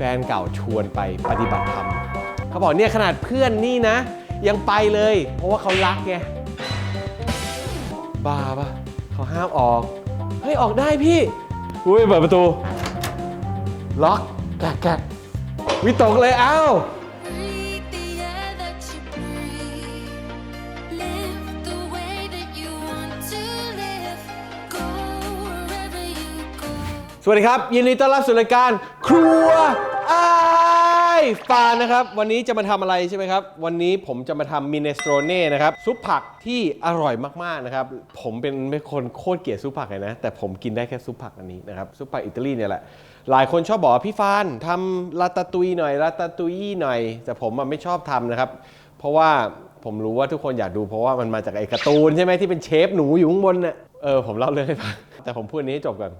แฟนเก่าชวนไปปฏิบัติธรรมเขาบอกเนี่ยขนาดเพื่อนนี่นะ ยังไปเลย เพราะว่าเขารักไงบ้าปะเขาห้ามออก เฮ้ย ออกได้พี่อุ้ยเปิดประตู ล็อกแกะแกะวิตกเลย เอ้า สวัสดีครับ ยินดีต้อนรับสู่รายการ ครัวไอ้ายฟานนะครับ วันนี้จะมาทำอะไรใช่ไหมครับ วันนี้ผมจะมาทำมินเนสโตรเน่นะครับ ซุปผักที่อร่อยมากๆนะครับ ผมเป็นไม่คนโคตรเกลียดซุปผักเลยนะ แต่ผมกินได้แค่ซุปผักอันนี้นะครับ ซุปผักอิตาลีเนี่ยแหละ หลายคนชอบบอกว่าพี่ฟานทำลาตาตุยหน่อยลาตาตุยหน่อย แต่ผมอะไม่ชอบทำนะครับ เพราะว่าผมรู้ว่าทุกคนอยากดูเพราะว่ามันมาจากไอ้การ์ตูนใช่ไหมที่เป็นเชฟหนูอยู่ข้างบนเนี่ยเออผมเล่าเรื่องให้ฟังแต่ผมพูดอันนี้ให้จบก่อน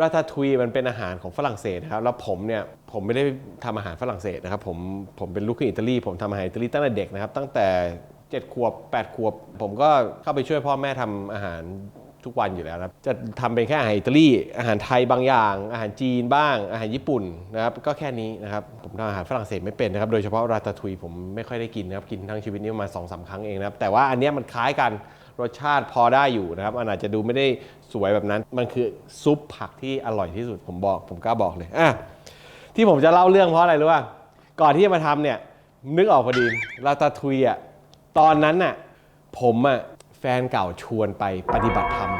ราตาทุยมันเป็นอาหารของฝรั่งเศสนะครับแล้วผมเนี่ยผมไม่ได้ทำอาหารฝรั่งเศสนะครับผมผมเป็นลูกครึ่งอิตาลีผมทำอาหารอิตาลีตั้งแต่เด็กนะครับ ตั้งแต่7ขวบ8ขวบ ผมก็เข้าไปช่วยพ่อแม่ทำอาหารทุกวันอยู่แล้วนะครับจะทำเป็นแค่อาหารอิตาลีอาหารไทยบางอย่าง อาหารจีนบ้าง อาหารญี่ปุ่นนะครับก็แค่นี้นะครับผมทำอาหารฝรั่งเศสไม่เป็นนะครับโดยเฉพาะราตาทุยผมไม่ค่อยได้กินนะครับกินทั้งชีวิตนี้ประมาณสองสามครั้งเองนะครับแต่ว่าอันนี้มันคล้ายกัน รสชาติพอได้อยู่นะครับมันอาจจะดูไม่ได้สวยแบบนั้น มันคือซุปผักที่อร่อยที่สุดผมบอก ผมกล้าบอกเลยอะที่ผมจะเล่าเรื่องเพราะอะไรรู้ป่ะก่อนที่จะมาทำเนี่ยนึกออกพอดีลาตาทุยอะตอนนั้นน่ะผมอะแฟนเก่าชวนไปปฏิบัติธรรม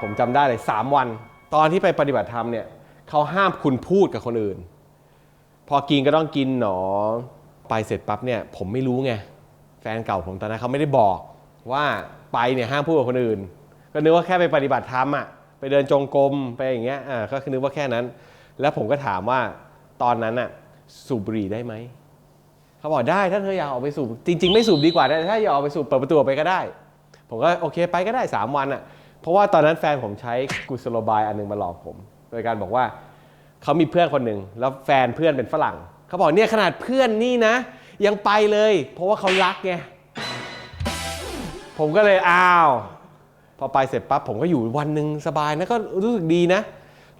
ผมจำได้เลย 3 วัน ตอนที่ไปปฏิบัติธรรมเนี่ยเขาห้ามคุณพูดกับคนอื่น พอกินก็ต้องกินหนอไปเสร็จปั๊บเนี่ย ผมไม่รู้ไง แฟนเก่าผมตอนนั้นเขาไม่ได้บอก ว่าไปเนี่ยห้ามพูดกับคนอื่น ก็นึกว่าแค่ไปปฏิบัติธรรมอะไปเดินจงกรมไปอย่างเงี้ยอ่าก็คือนึกว่าแค่นั้น แล้วผมก็ถามว่าตอนนั้นอะสูบบุหรี่ได้ไหมเขาบอกได้ถ้าเธออยากออกไปสูบจริง ๆ ไม่สูบดีกว่านะถ้าอยากออกไปสูบเปิดประตูออกไปก็ได้ ผมก็โอเคไปก็ได้ 3 วันอะเพราะว่าตอนนั้นแฟนผมใช้กุศโลบายอันหนึงมาหลอกผม โดยการบอกว่าเขามีเพื่อนคนหนึ่งแล้วแฟนเพื่อนเป็นฝรั่งเขาบอกเนี่ยขนาดเพื่อนนี่นะ ยังไปเลย เพราะว่าเขารักไง ผมก็เลยอ้าว พอไปเสร็จปั๊บผมก็อยู่วันหนึ่งสบายนะก็รู้สึกดีนะ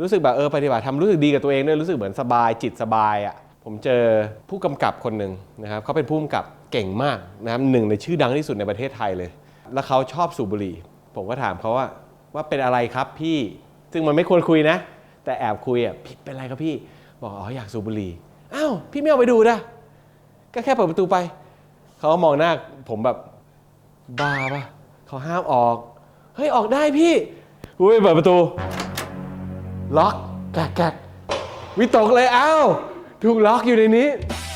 รู้สึกแบบเออปฏิบัติทำรู้สึกดีกับตัวเองด้วยรู้สึกเหมือนสบายจิตสบายอะ่ะผมเจอผู้กำกับคนหนึ่งนะครับเขาเป็นผู้กำกับเก่งมากนะครับหนึ่งในชื่อดังที่สุดในประเทศไทยเลย แล้วเขาชอบสูบบุหรี่ ผมก็ถามเขาว่าว่าเป็นอะไรครับพี่ ซึ่งมันไม่ควรคุยนะ แต่แอบคุยอะพี่เป็นอะไรครับพี่ บอกอ๋ออยากสูบบุหรี่อ้าวพี่ไม่เอาไปดูนะก็แค่เปิดประตูไป เขาก็มองหน้าผมแบบ บ้าปะเขาห้ามออก เฮ้ย ออกได้พี่อุ้ยเปิดประตู ล็อกแกะแกะวิตกเลยเอ้าถูกล็อกอยู่ในนี้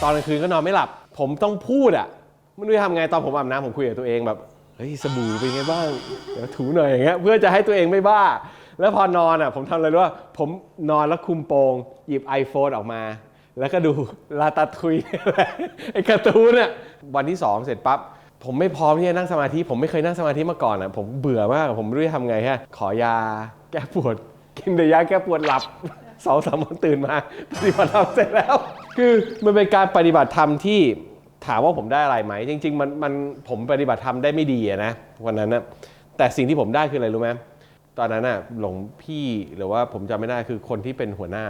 ตอนกลางคืนก็นอนไม่หลับ ผมต้องพูดอะไม่รู้จะทำไงตอนผมอาบน้ำผมคุยกับตัวเองแบบเฮ้ยสบู่เป็นไงบ้างเดี๋ยวถูหน่อยอย่างเงี้ยเพื่อจะให้ตัวเองไม่บ้า แล้วพอนอนอะผมทำอะไรรู้ว่าผมนอนแล้วคุมโปง หยิบ iPhone ออกมา แล้วก็ดูลาตาทุย ไอ้การ์ตูนอะวันที่สองเสร็จปั๊บ ผมไม่พร้อมที่จะนั่งสมาธิ ผมไม่เคยนั่งสมาธิมาก่อนอะ ผมเบื่อมาก ผมไม่รู้จะทำไงฮะ ขอยาแก้ปวด กินแต่ยาแก้ปวดหลับสองสามวันตื่นมาปฏิบัติธรรมเสร็จแล้ว คือมันเป็นการปฏิบัติธรรมที่ถามว่าผมได้อะไรไหม จริง ๆ มันมันผมปฏิบัติธรรมได้ไม่ดีะนะวันนั้นนะแต่สิ่งที่ผมได้คืออะไรรู้ไหมตอนนั้นน่ะหลวงพี่หรือว่าผมจำไม่ได้คือคนที่เป็นหัวหน้า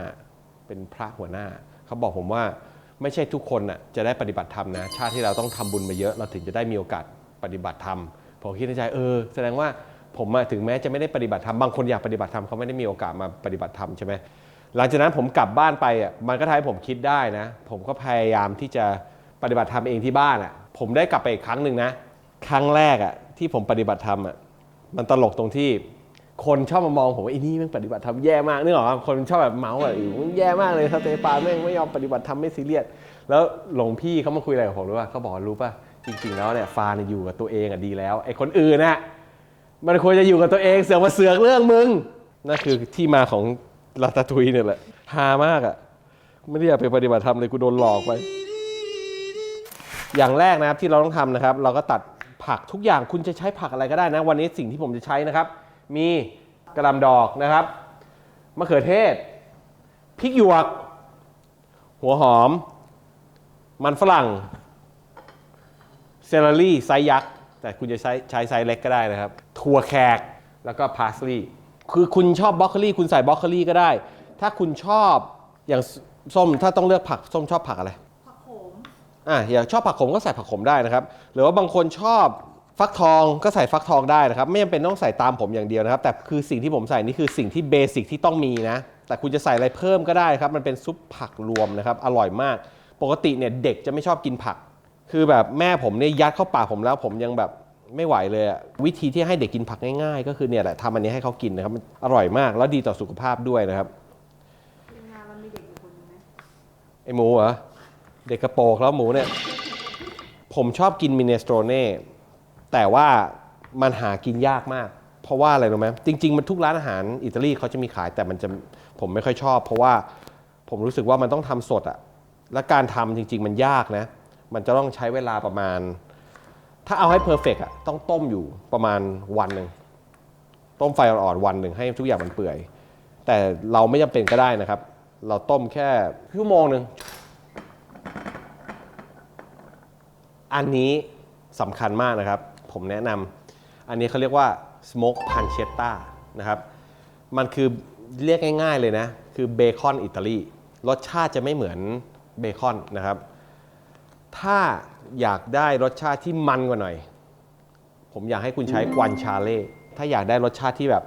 เป็นพระหัวหน้า เขาบอกผมว่า ไม่ใช่ทุกคนน่ะจะได้ปฏิบัติธรรมนะ ชาติที่เราต้องทำบุญมาเยอะเราถึงจะได้มีโอกาสปฏิบัติธรรมผมคิดในใจเออ แสดงว่าผมถึงแม้จะไม่ได้ปฏิบัติธรรมบางคนอยากปฏิบัติธรรมเขาไม่ได้มีโอกาสมาปฏิบัติธรรมใช่ไหมหลังจากนั้นผมกลับบ้านไปอะมันก็ทำให้ผมคิดได้นะ ผมก็พยายามที่จะปฏิบัติธรรมเองที่บ้านอะ ผมได้กลับไปอีกครั้งหนึ่งนะ ครั้งแรกอะที่ผมปฏิบัติธรรมอะมันตลกตรงที่ คนชอบมามองผมว่าไอ้นี่แม่งปฏิบัติธรรมแย่มากนึกออกปะคนชอบแบบเมาส์แบบอยู่แย่มากเลยสเตปานแม่งไม่ยอมปฏิบัติธรรมไม่ซีเรียสแล้วหลวงพี่เขามาคุยอะไรกับผมรู้ป่ะเขาบอกรู้ป่ะจริงๆแล้วเนี่ยฟานอยู่กับตัวเองอะดีแล้วไอ้คนอื่นน่ะมันควรจะอยู่กับตัวเองเสือกมาเสือกเรื่องมึงนั่นคือที่มาของลาตาทุยเนี่ยแหละฮามากอะไม่ได้อยากไปปฏิบัติธรรมเลยกูโดนหลอกไป อย่างแรกนะครับที่เราต้องทำนะครับ เราก็ตัดผักทุกอย่างคุณจะใช้ผักอะไรก็ได้นะ วันนี้สิ่งที่ผมจะใช้นะครับ มีกระหลำดอกนะครับมะเขือเทศพริกหยวก หัวหอม มันฝรั่งเซลลรี่ไซส์ยักษ์ แต่คุณจะใช้ใช้ไซส์เล็กก็ได้นะครับ ถั่วแขกแล้วก็พาสลีย์คือคุณชอบบรอกโคลีคุณใส่บรอกโคลีก็ได้ ถ้าคุณชอบอย่างส้มถ้าต้องเลือกผักส้มชอบผักอะไร ผักโขม อะอยากชอบผักขมก็ใส่ผักขมได้นะครับ หรือว่าบางคนชอบ ฟักทองก็ใส่ฟักทองได้นะครับ ไม่จำเป็นต้องใส่ตามผมอย่างเดียวนะครับ แต่คือสิ่งที่ผมใส่นี่คือสิ่งที่เบสิกที่ต้องมีนะ แต่คุณจะใส่อะไรเพิ่มก็ได้ครับ มันเป็นซุปผักรวมนะครับ อร่อยมาก ปกติเนี่ยเด็กจะไม่ชอบกินผัก คือแบบแม่ผมเนี่ยยัดเข้าปากผมแล้วผมยังแบบไม่ไหวเลยอะวิธีที่ให้เด็กกินผักง่ายๆ ก็คือเนี่ยแหละทำอันนี้ให้เขากินนะครับมันอร่อยมากแล้วดีต่อสุขภาพด้วยนะครับทีมงานมันมีเด็กอยู่คนหนึงไหมไอหมูเหรอเด็กกระโปรงแล้วหมูเนี่ยผมชอบกินมิเนสโตรเน่ แต่ว่ามันหากินยากมาก เพราะว่าอะไรรู้ไหมจริง ๆ มันทุกร้านอาหารอิตาลีเขาจะมีขายแต่มันจะผมไม่ค่อยชอบ เพราะว่าผมรู้สึกว่ามันต้องทำสดอะและการทำจริง ๆ มันยากนะ มันจะต้องใช้เวลาประมาณ ถ้าเอาให้เพอร์เฟกอะต้องต้มอยู่ประมาณวันหนึ่งต้มไฟอ่อนๆวันหนึ่งให้ทุกอย่างมันเปื่อย แต่เราไม่จำเป็นก็ได้นะครับ เราต้มแค่ชั่วโมงหนึ่งอันนี้สำคัญมากนะครับ ผมแนะนำอันนี้เขาเรียกว่า smoke pancetta นะครับ มันคือเรียกง่าย ๆเลยนะ คือเบคอนอิตาลีรสชาติจะไม่เหมือนเบคอนนะครับ ถ้าอยากได้รสชาติที่มันกว่าหน่อย ผมอยากให้คุณใช้กวนชาเล่ถ้าอยากได้รสชาติที่แบบ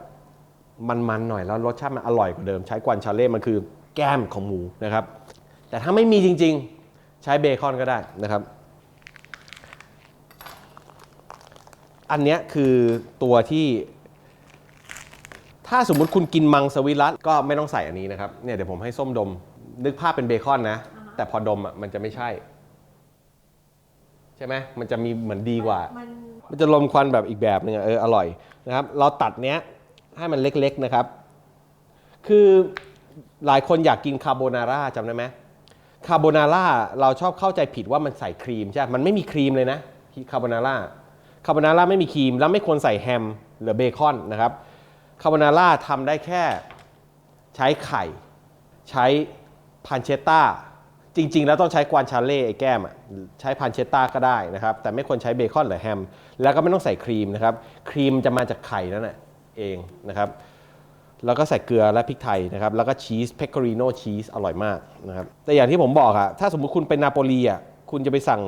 มันๆหน่อยแล้วรสชาติมันอร่อยกว่าเดิม ใช้กวนชาเล่มันคือแก้มของหมูนะครับ แต่ถ้าไม่มีจริงๆ ใช้เบคอนก็ได้นะครับ อันเนี้ยคือตัวที่ ถ้าสมมุติคุณกินมังสวิรัตก็ไม่ต้องใส่อันนี้นะครับ เนี่ยเดี๋ยวผมให้ส้มดม นึกภาพเป็นเบคอนนะ แต่พอดมอะมันจะไม่ใช่ ใช่ไหมมันจะมีเหมือนดีกว่า มันมันจะลมควันแบบอีกแบบหนึ่งอะเอออร่อยนะครับ เราตัดเนี้ยให้มันเล็กๆนะครับ คือหลายคนอยากกินคาโบนาร่าจำได้ไหมคาโบนาร่าเราชอบเข้าใจผิดว่ามันใส่ครีมใช่ไหมมันไม่มีครีมเลยนะคาโบนาร่า คาโบนาร่าไม่มีครีม แล้วไม่ควรใส่แฮมหรือเบคอนนะครับคาโบนาร่าทำได้แค่ใช้ไข่ ใช้พันเชตต้าจริง ๆ แล้วต้องใช้กวานชาเล่ไอ้แก้มอะใช้พันเชตต้าก็ได้นะครับ แต่ไม่ควรใช้เบคอนหรือแฮม แล้วก็ไม่ต้องใส่ครีมนะครับ ครีมจะมาจากไข่นั่นแหละเองนะครับ แล้วก็ใส่เกลือและพริกไทยนะครับ แล้วก็ชีสเพค o ริโนชีสอร่อยมากนะครับ แต่อย่างที่ผมบอกอะถ้าสมมุติคุณเป็นนาโปลีอะคุณจะไปสั่ง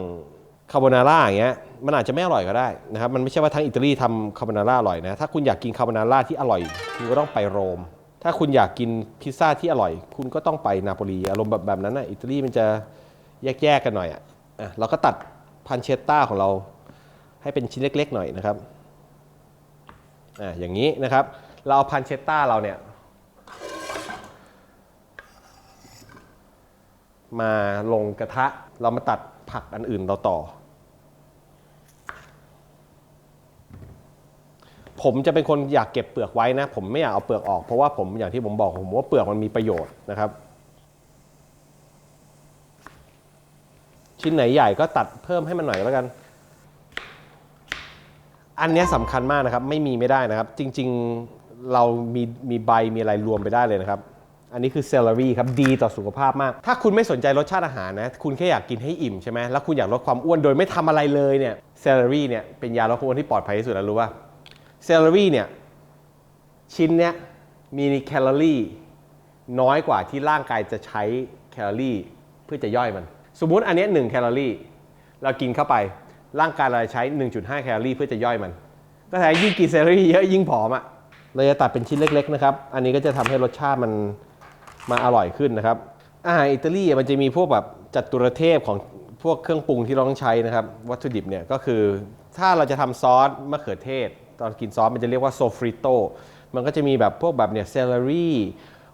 คาโบนาร่าอย่างเงี้ยมันอาจจะไม่อร่อยก็ได้นะครับมันไม่ใช่ว่าทั้งอิตาลีทำคาโบนาร่าอร่อยนะถ้าคุณอยากกินคาโบนาร่าที่อร่อยคุณก็ต้องไปโรม ถ้าคุณอยากกินพิซซ่าที่อร่อย คุณก็ต้องไปนาโปลีอารมณ์แบบแบบนั้นนะอิตาลีมันจะแยกๆกันหน่อยอะอะเราก็ตัดพันเชตต้าของเราให้เป็นชิ้นเล็ก ๆ หน่อยนะครับอะอย่างนี้นะครับ เราเอาพันเชตต้าเราเนี่ยมาลงกระทะเรามาตัดผักอันอื่นเราต่อ ผมจะเป็นคนอยากเก็บเปลือกไว้นะ ผมไม่อยากเอาเปลือกออกเพราะว่าผมอย่างที่ผมบอกผมว่าเปลือกมันมีประโยชน์นะครับ ชิ้นไหนใหญ่ก็ตัดเพิ่มให้มันหน่อยแล้วกัน อันนี้สำคัญมากนะครับ ไม่มีไม่ได้นะครับ จริงๆเรามีมีใบมีอะไรรวมไปได้เลยนะครับอันนี้คือเซลลารีครับดีต่อสุขภาพมาก ถ้าคุณไม่สนใจรสชาติอาหารนะ คุณแค่อยากกินให้อิ่มใช่ไหมแล้วคุณอยากลดความอ้วนโดยไม่ทำอะไรเลยเนี่ยเซลลารีเนี่ยเป็นยาลดความอ้วนที่ปลอดภัยที่สุดแล้วรู้ป่ะ เซลลารีเนี่ยชิ้นเนี้ยมีแคลอรี่น้อยกว่าที่ร่างกายจะใช้แคลอรี่เพื่อจะย่อยมัน สมมุติอันนี้ยหนึ่งแคลอรี่เรากินเข้าไปร่างกายเราใช้ 1.5 แคลอรี่เพื่อจะย่อยมัน ก็แทนยิ่งกินแคลอรี่เยอะยิ่งผอมอะเราจะตัดเป็นชิ้นเล็กๆนะครับ อันนี้ก็จะทำให้รสชาติมันมาอร่อยขึ้นนะครับ อาหารอิตาลีมันจะมีพวกแบบจัตุรเทพของพวกเครื่องปรุงที่เราต้องใช้นะครับ วัตถุดิบเนี่ยก็คือถ้าเราจะทำซอสมะเขือเทศ ตอนกินซอสมันจะเรียกว่าโซฟริโตมันก็จะมีแบบพวกแบบเนี่ยเซลลารี่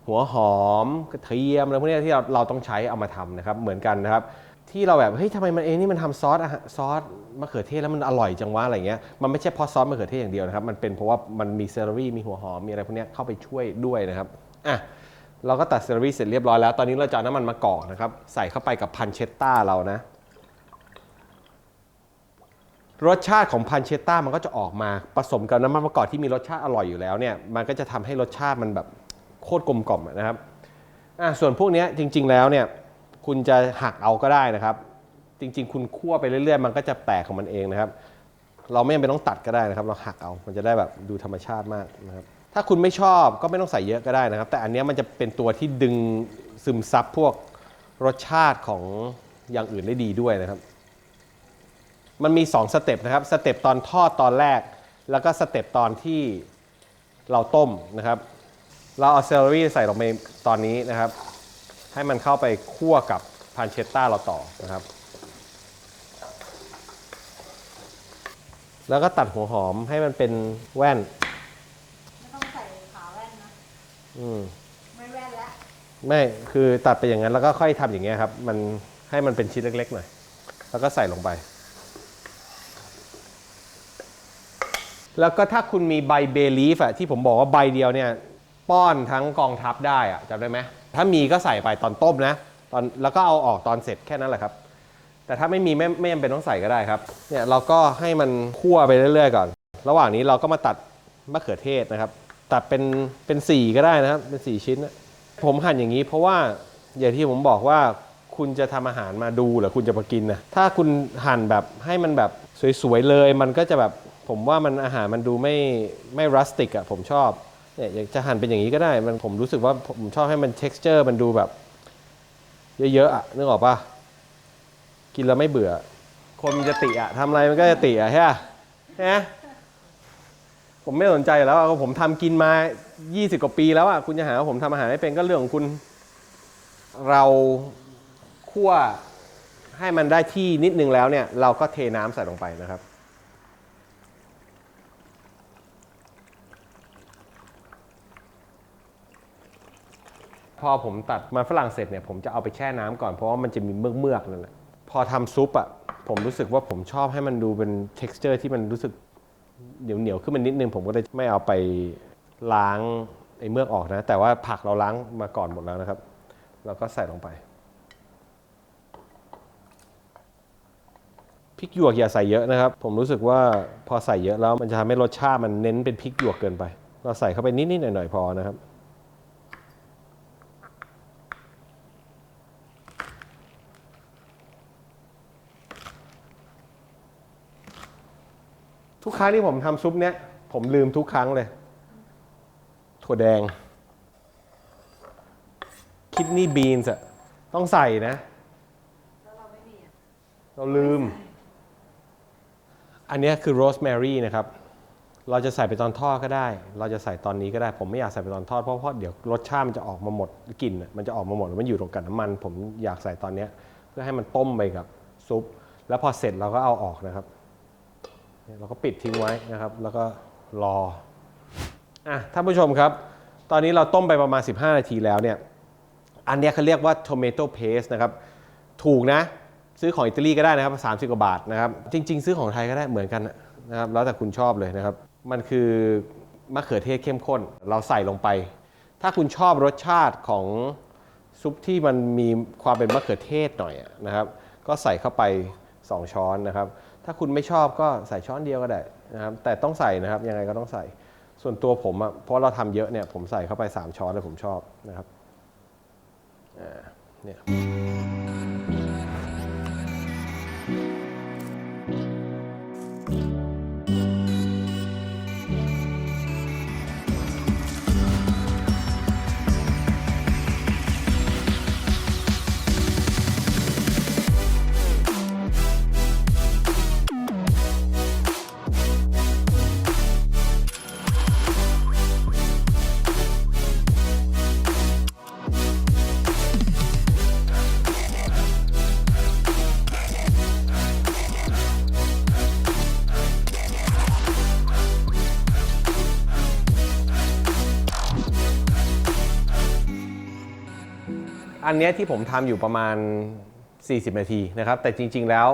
หัวหอมกระเทียมอะไรพวกนี้ที่เราเราต้องใช้เอามาทำนะครับเหมือนกันนะครับที่เราแบบเฮ้ยทำไมมันเองนี่มันทำซอสอาหารซอสมะเขือเทศแล้วมันอร่อยจังวะอะไรเงี้ยมันไม่ใช่เพราะซอสมะเขือเทศอย่างเดียวนะครับมันเป็นเพราะว่ามันมีเซลลารี่มีหัวหอมมีอะไรพวกนี้เข้าไปช่วยด้วยนะครับอะเราก็ตัดเซลลารี่เสร็จเรียบร้อยแล้ว ตอนนี้เราจะเอาน้ำมันมะกอกนะครับใส่เข้าไปกับพันเชตต้าเรานะ รสชาติของพันเชต้ามันก็จะออกมาผสมกับน้ำมันมะกอกที่มีรสชาติอร่อยอยู่แล้วเนี่ยมันก็จะทำให้รสชาติมันแบบโคตรกลมกล่อมนะครับอะส่วนพวกนี้จริง ๆ แล้วเนี่ยคุณจะหักเอาก็ได้นะครับ จริง ๆ คุณคั่วไปเรื่อย ๆ มันก็จะแตกของมันเองนะครับ เราไม่จำเป็นต้องตัดก็ได้นะครับ เราหักเอามันจะได้แบบดูธรรมชาติมากนะครับ ถ้าคุณไม่ชอบก็ไม่ต้องใส่เยอะก็ได้นะครับ แต่อันนี้มันจะเป็นตัวที่ดึงซึมซับพวกรสชาติของอย่างอื่นได้ดีด้วยนะครับ มันมี2สเต็ปนะครับสเต็ปตอนทอดตอนแรก แล้วก็สเต็ปตอนที่เราต้มนะครับ เราเอาเซลลารี่ใส่ลงไปตอนนี้นะครับ ให้มันเข้าไปคั่วกับพานเชตต้าเราต่อนะครับ แล้วก็ตัดหัวหอมให้มันเป็นแว่น ไม่ต้องใส่ขาแว่นนะ อืม ไม่แว่นแล้วไม่ คือตัดไปอย่างนั้นแล้วก็ค่อยทำอย่างเงี้ยครับ มันให้มันเป็นชิ้นเล็กๆหน่อย แล้วก็ใส่ลงไป แล้วก็ถ้าคุณมีใบเบลีฟอะที่ผมบอกว่าใบเดียวเนี่ยป้อนทั้งกองทัพได้อะจำได้ไหมถ้ามีก็ใส่ไปตอนต้มนะตอนแล้วก็เอาออกตอนเสร็จแค่นั้นแหละครับ แต่ถ้าไม่มีไม่ไม่จำเป็นต้องใส่ก็ได้ครับเนี่ยเราก็ให้มันคั่วไปเรื่อยๆก่อน ระหว่างนี้เราก็มาตัดมะเขือเทศนะครับ ตัดเป็นเป็นสี่ก็ได้นะครับ เป็นสี่ชิ้น ผมหั่นอย่างนี้เพราะว่าอย่างที่ผมบอกว่าคุณจะทำอาหารมาดูหรือคุณจะมากินนะถ้าคุณหั่นแบบให้มันแบบสวยๆเลย มันก็จะแบบ ผมว่ามันอาหารมันดูไม่ไม่รัสติกอะผมชอบเนี่ยอยากจะหั่นเป็นอย่างนี้ก็ได้ มันผมรู้สึกว่าผมชอบให้มัน t e x t อร์มันดูแบบ เยอะๆอะนึกออกปะกินแล้วไม่เบื่อ คนมันจะติอะทำอะไรมันก็จะติอะใช่ปะใช่ไหมผมไม่สนใจอยู่แล้วอะผมทำกินมา 20 กว่าปีแล้วอะคุณจะหาว่าผมทำอาหารไม่เป็นก็เรื่องของคุณ เราคั่วให้มันได้ที่นิดนึงแล้วเนี่ย เราก็เทน้ำใส่ลงไปนะครับ พอผมตัดมันฝรั่งเสร็จเนี่ยผมจะเอาไปแช่น้ำก่อนเพราะว่ามันจะมีเมือกๆนั่นแหละพอทำซุปอะผมรู้สึกว่าผมชอบให้มันดูเป็น t e x t อร์ที่มันรู้สึกเหนียวเหนียวๆขึ้นมานิดนึง ผมก็เลยไม่เอาไปล้างไอ้เมือกออกนะ แต่ว่าผักเราล้างมาก่อนหมดแล้วนะครับ เราก็ใส่ลงไปพริกหยวกอย่าใส่เยอะนะครับ ผมรู้สึกว่าพอใส่เยอะแล้วมันจะทำให้รสชาติมันเน้นเป็นพริกหยวกเกินไป เราใส่เข้าไปนิดๆหน่อยๆพอนะครับ ทุกครั้งที่ผมทำซุปเนี้ยผมลืมทุกครั้งเลย ถั่วแดง คิดนี่บีนส์อะต้องใส่นะเราไม่มีเราลืม อันนี้คือโรสแมรี่นะครับ เราจะใส่ไปตอนทอดก็ได้ เราจะใส่ตอนนี้ก็ได้ ผมไม่อยากใส่ไปตอนทอดเพราะเพราะเดี๋ยวรสชาติมันจะออกมาหมดกลิ่นมันจะออกมาหมดแล้วมันอยู่ตรงกับน้ำมัน ผมอยากใส่ตอนเนี้ยเพื่อให้มันต้มไปกับซุป แล้วพอเสร็จเราก็เอาออกนะครับ เราก็ปิดทิ้งไว้นะครับ แล้วก็รออะท่านผู้ชมครับ ตอนนี้เราต้มไปประมาณ 15 นาทีแล้วเนี่ยอันนี้เขาเรียกว่า tomato paste นะครับ ถูกนะ ซื้อของอิตาลีก็ได้นะครับ30กว่าบาทนะครับ จริง ๆ ซื้อของไทยก็ได้เหมือนกันนะครับ แล้วแต่คุณชอบเลยนะครับ มันคือมะเขือเทศเข้มข้น เราใส่ลงไป ถ้าคุณชอบรสชาติของซุปที่มันมีความเป็นมะเขือเทศหน่อยนะครับ ก็ใส่เข้าไป 2 ช้อนนะครับ ถ้าคุณไม่ชอบก็ใส่ช้อนเดียวก็ได้นะครับแต่ต้องใส่นะครับยังไงก็ต้องใส่ ส่วนตัวผมอะเพราะเราทำเยอะเนี่ยผมใส่เข้าไป 3 ช้อนเลยผมชอบนะครับอ่าเนี่ย อันเนี้ยที่ผมทำอยู่ประมาณ 40 นาทีนะครับ แต่จริง ๆ แล้ว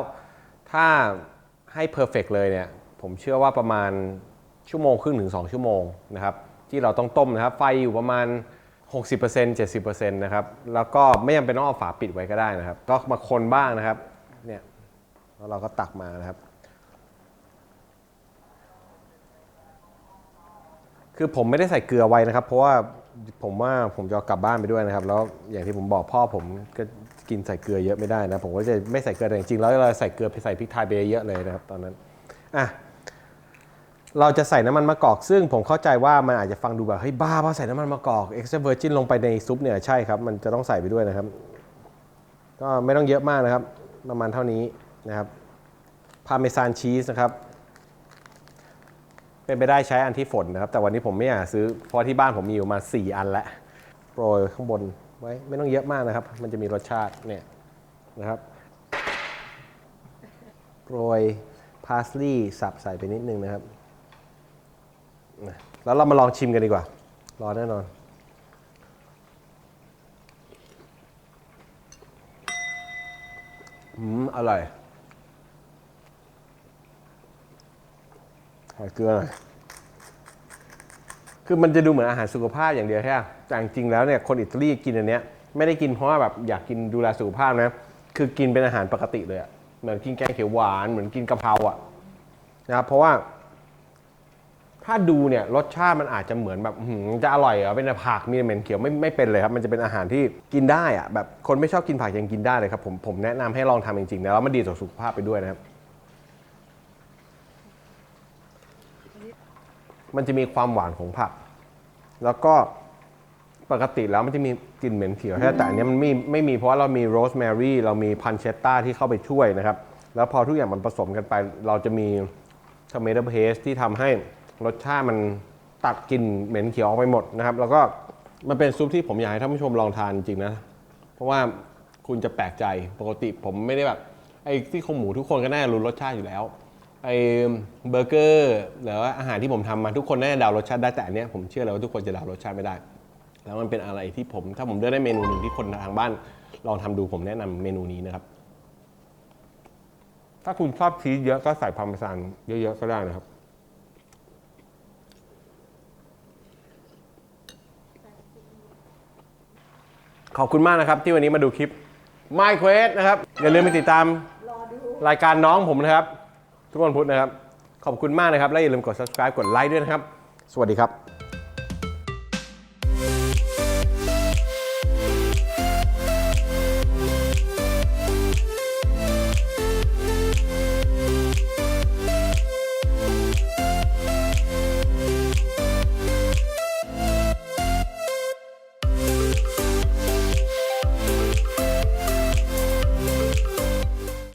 ถ้าให้เพอร์เฟกเลยเนี่ยผมเชื่อว่าประมาณชั่วโมงครึ่งถึง 2 ชั่วโมงนะครับที่เราต้องต้มนะครับ ไฟอยู่ประมาณ 60% 70%นะครับ แล้วก็ไม่จำเป็นต้องเอาฝาปิดไว้ก็ได้นะครับ ก็มาคนบ้างนะครับเนี่ยแล้วเราก็ตักมานะครับ คือผมไม่ได้ใส่เกลือไว้นะครับ เพราะว่า ผมว่าผมจะกลับบ้านไปด้วยนะครับ แล้วอย่างที่ผมบอกพ่อผมก็กินใส่เกลือเยอะไม่ได้นะ ผมก็จะไม่ใส่เกลือแต่จริงๆแล้วเราใส่เกลือไปใส่พริกไทยไปเยอะเลยนะครับตอนนั้นอะเราจะใส่น้ำมันมะกอก ซึ่งผมเข้าใจว่ามันอาจจะฟังดูแบบเฮ้ยบ้าเพราะใส่น้ำมันมะกอก extra virgin ลงไปในซุปเนี่ยใช่ครับมันจะต้องใส่ไปด้วยนะครับ ก็ไม่ต้องเยอะมากนะครับ ประมาณเท่านี้นะครับพาเมซานชีสนะครับ เป็นไปได้ใช้อันที่ฝนนะครับ แต่วันนี้ผมไม่อยากซื้อเพราะที่บ้านผมมีอยู่มา 4 อันแล้วโปรยข้างบนไว้ไม่ต้องเยอะมากนะครับ มันจะมีรสชาติเนี่ยนะครับโปรยพาสลีย์สับใส่ไปนิดนึงนะครับ แล้วเรามาลองชิมกันดีกว่า รอแน่นอน อืม อร่อยใส่ เกลือหน่อยคือมันจะดูเหมือนอาหารสุขภาพอย่างเดียวใช่ไหมแต่จริงๆแล้วเนี่ยคนอิตาลีกินอันเนี้ยไม่ได้กินเพราะว่าแบบอยากกินดูแลสุขภาพนะ คือกินเป็นอาหารปกติเลยอะเหมือนกินแกงเขียวหวานเหมือนกินกะเพราอะนะครับเพราะว่า ถ้าดูเนี่ยรสชาติมันอาจจะเหมือนแบบจะอร่อยเหรอเป็นผักมีเหม็นเขียวไม่ไม่เป็นเลยครับ มันจะเป็นอาหารที่กินได้อะแบบคนไม่ชอบกินผักยังกินได้เลยครับผมผมแนะนำให้ลองทำจริงๆนะแล้วมันดีต่อสุขภาพไปด้วยนะครับ มันจะมีความหวานของผัก แล้วก็ปกติแล้วมันจะมีกลิ่นเหม็นเขียวใช่ไหมแต่อันนี้มันไม่ไม่มีเพราะว่าเรามีโรสแมรี่เรามีพันเชตตาที่เข้าไปช่วยนะครับ แล้วพอทุกอย่างมันผสมกันไป เราจะมีทอมเมโตเพสที่ทำให้รสชาติมันตัดกลิ่นเหม็นเขียวออกไปหมดนะครับ แล้วก็มันเป็นซุปที่ผมอยากให้ท่านผู้ชมลองทานจริงนะ เพราะว่าคุณจะแปลกใจปกติผมไม่ได้แบบไอ้ที่โครงหมูทุกคนก็น่ารู้รสชาติอยู่แล้ว ไอ้เบอร์เกอร์หรือว่าอาหารที่ผมทำมาทุกคนน่าจะเดารสชาติได้แต่อันเนี้ยผมเชื่อเลยว่าทุกคนจะเดารสชาติไม่ได้ แล้วมันเป็นอะไรที่ผมถ้าผมเลือกได้เมนูหนึ่งที่คนทางบ้าน ลองทำดูผมแนะนำเมนูนี้นะครับ ถ้าคุณชอบชีสเยอะก็ใส่พาร์เมซานเยอะๆก็ได้นะครับขอบคุณมากนะครับ ที่วันนี้มาดูคลิป My Quest นะครับ อย่าลืมไปติดตามรอดูรายการน้องผมนะครับ ทุกวันพุธนะครับ ขอบคุณมากนะครับ และอย่าลืมกด subscribe กดไลค์ด้วยนะครับ สวัสดีครับ